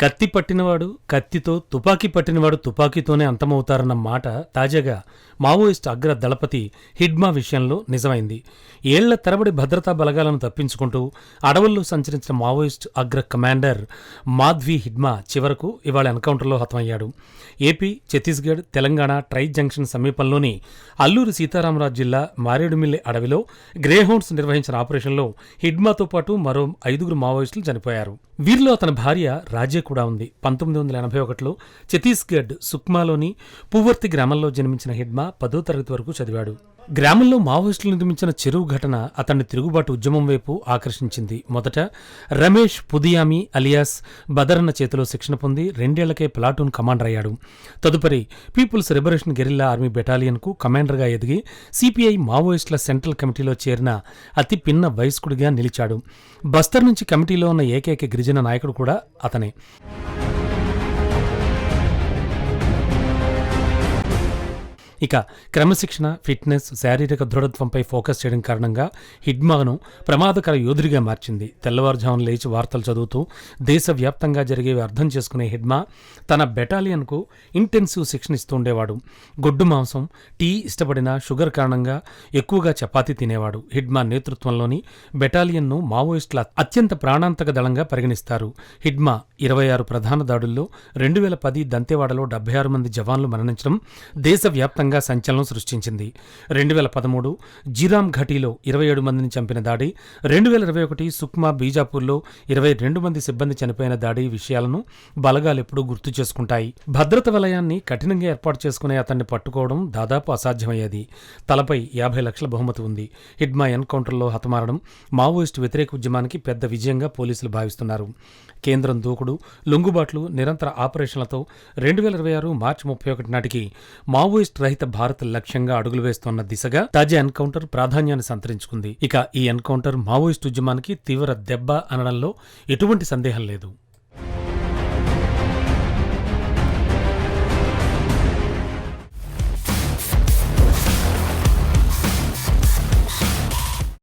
కత్తి పట్టినవాడు కత్తితో తుపాకీ పట్టినవాడు తుపాకీతోనే అంతమవుతారన్న మాట తాజాగా మావోయిస్ట్ అగ్ర దళపతి హిడ్మా విషయంలో నిజమైంది. ఏళ్ళ తరబడి భద్రతా బలగాలను తప్పించుకుంటూ అడవుల్లో సంచరించిన మావోయిస్ట్ అగ్ర కమాండర్ మాధ్వి హిడ్మా చివరకు ఇవాళ ఎన్కౌంటర్లో హతమయ్యాడు. AP Chhattisgarh Telangana tri junction సమీపంలోని అల్లూరి సీతారామరాజు జిల్లా మారేడుమిల్లి అడవిలో గ్రేహౌండ్స్ నిర్వహించిన ఆపరేషన్లో హిడ్మాతో పాటు మరో ఐదుగురు మావోయిస్టులు చనిపోయారు. వీరిలో అతని భార్య రాజే కూడా ఉంది. పంతొమ్మిది వందల ఎనభై ఒకటిలో ఛత్తీస్గఢ్ సుక్మాలోని పువ్వర్తి గ్రామంలో జన్మించిన హిడ్మా పదో తరగతి వరకు చదివాడు. గ్రామంలో మావోయిస్టులు నిర్మించిన చెరువు ఘటన అతన్ని తిరుగుబాటు ఉద్యమం వైపు ఆకర్షించింది. మొదట రమేష్ పుదియామి అలియాస్ బదరన్న చేతిలో శిక్షణ పొంది రెండేళ్ళకే ప్లాటూన్ కమాండర్ అయ్యాడు. తదుపరి పీపుల్స్ లిబరేషన్ గెరిల్లా ఆర్మీ బెటాలియన్కు కమాండర్గా ఎదిగి సిపిఐ మావోయిస్టుల సెంట్రల్ కమిటీలో చేరిన అతి పిన్న వయస్కుడిగా నిలిచాడు. బస్తర్ నుంచి కమిటీలో ఉన్న ఏకైక గిరిజన నాయకుడు కూడా అతనే. ఇక క్రమశిక్షణ ఫిట్నెస్ శారీరక దృఢత్వంపై ఫోకస్ చేయడం కారణంగా హిడ్మాను ప్రమాదకర యోధుడిగా మార్చింది. తెల్లవారుజామున లేచి వార్తలు చదువుతూ దేశవ్యాప్తంగా జరిగేవి అర్థం చేసుకునే హిడ్మా తన బెటాలియన్కు ఇంటెన్సివ్ శిక్షణ ఇస్తూ ఉండేవాడు. గొడ్డు మాంసం టీ ఇష్టపడిన షుగర్ కారణంగా ఎక్కువగా చపాతీ తినేవాడు. హిడ్మా నేతృత్వంలోని బెటాలియన్ను మావోయిస్టుల అత్యంత ప్రాణాంతక దళంగా పరిగణిస్తారు. హిడ్మా ఇరవై ఆరు ప్రధాన దాడుల్లో రెండు వేల పది దంతెవాడలో డెబ్బై ఆరు మంది జవాన్లు మరణించడం దేశవ్యాప్తంగా సంచలనం సృష్టించింది. రెండు వేల పదమూడు జీరామ్ ఘటీలో ఇరవై ఏడు మందిని చంపిన దాడి రెండు వేల ఇరవై ఒకటి సుక్మా బీజాపూర్లో ఇరవై రెండు మంది సిబ్బంది చనిపోయిన దాడి విషయాలను బలగాలు ఎప్పుడూ గుర్తు చేసుకుంటాయి. భద్రత వలయాన్ని కఠినంగా ఏర్పాటు చేసుకునే అతన్ని పట్టుకోవడం దాదాపు అసాధ్యమయ్యేది. తలపై యాభై లక్షల బహుమతి ఉంది. హిడ్మా ఎన్కౌంటర్లో హతమారడం మావోయిస్టు వ్యతిరేక ఉద్యమానికి పెద్ద విజయంగా పోలీసులు భావిస్తున్నారు. కేంద్రం దూకుడు లొంగుబాట్లు నిరంతర ఆపరేషన్లతో రెండు వేల ఇరవై ఆరు మార్చి ముప్పై ఒకటి నాటికి మావోయిస్ట్ రహిత భారత్ లక్ష్యంగా అడుగులు వేస్తోన్న దిశగా తాజా ఎన్కౌంటర్ ప్రాధాన్యాన్ని సంతరించుకుంది. ఇక ఈ ఎన్కౌంటర్ మావోయిస్ట్ ఉద్యమానికి తీవ్ర దెబ్బ అనడంలో ఎటువంటి సందేహం లేదు.